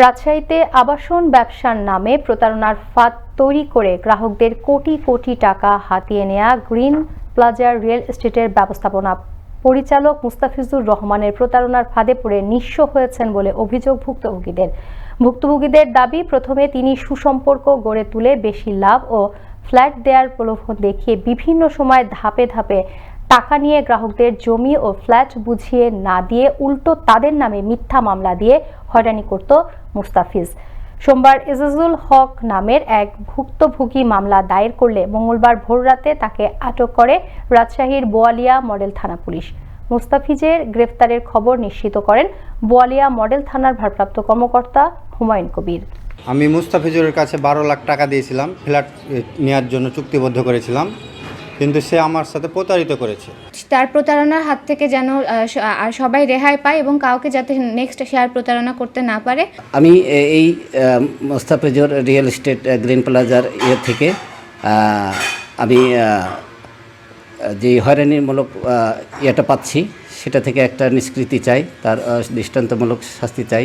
রাজশাহীতে আবাসন ব্যবসার নামে প্রতারণার ফাঁদ তৈরি করে গ্রাহকদের কোটি কোটি টাকা হাতিয়ে নেয়া গ্রিন প্লাজার রিয়েল এস্টেটের ব্যবস্থাপনা পরিচালক মুস্তাফিজুর রহমানের প্রতারণার ফাঁদে পড়ে নিঃস্ব হয়েছেন বলে অভিযোগ ভুক্তভোগীদের। ভুক্তভোগীদের দাবি, প্রথমে তিনি সুসম্পর্ক গড়ে তুলে বেশি লাভ ও ফ্ল্যাট দেয়ার প্রলোভন দেখিয়ে বিভিন্ন সময় ধাপে ধাপে টাকা নিয়ে গ্রাহকদের জমি ও ফ্ল্যাট বুঝিয়ে না দিয়ে উল্টো তাদের নামে মিথ্যা মামলা দিয়ে হয়রানি করত মুস্তাফিজ। সোমবার এজাজুল হক নামের এক ভুক্তভোগী মামলা দায়ের করলে মঙ্গলবার ভোররাতে তাকে আটক করে রাজশাহীর বোয়ালিয়া মডেল থানা পুলিশ। মুস্তাফিজের গ্রেফতারের খবর নিশ্চিত করেন বোয়ালিয়া মডেল থানার ভারপ্রাপ্ত কর্মকর্তা হুমায়ুন কবির। আমি মুস্তাফিজুরের কাছে বারো লাখ টাকা দিয়েছিলাম, ফ্ল্যাট নেওয়ার জন্য চুক্তিবদ্ধ করেছিলাম। কিন্তু সে আমার সাথে প্রতারিত করেছে। তার প্রতারণার হাত থেকে যেন আর সবাই রেহাই পায় এবং কাউকে যাতে নেক্সট সে আর প্রতারণা করতে না পারে। আমি এই মোস্তাফিজুর রিয়েল এস্টেট গ্রিন প্লাজার ইয়ে থেকে আমি যে হয়রানিমূলক ইয়েটা পাচ্ছি সেটা থেকে একটা নিষ্কৃতি চাই তার দৃষ্টান্তমূলক শাস্তি চাই।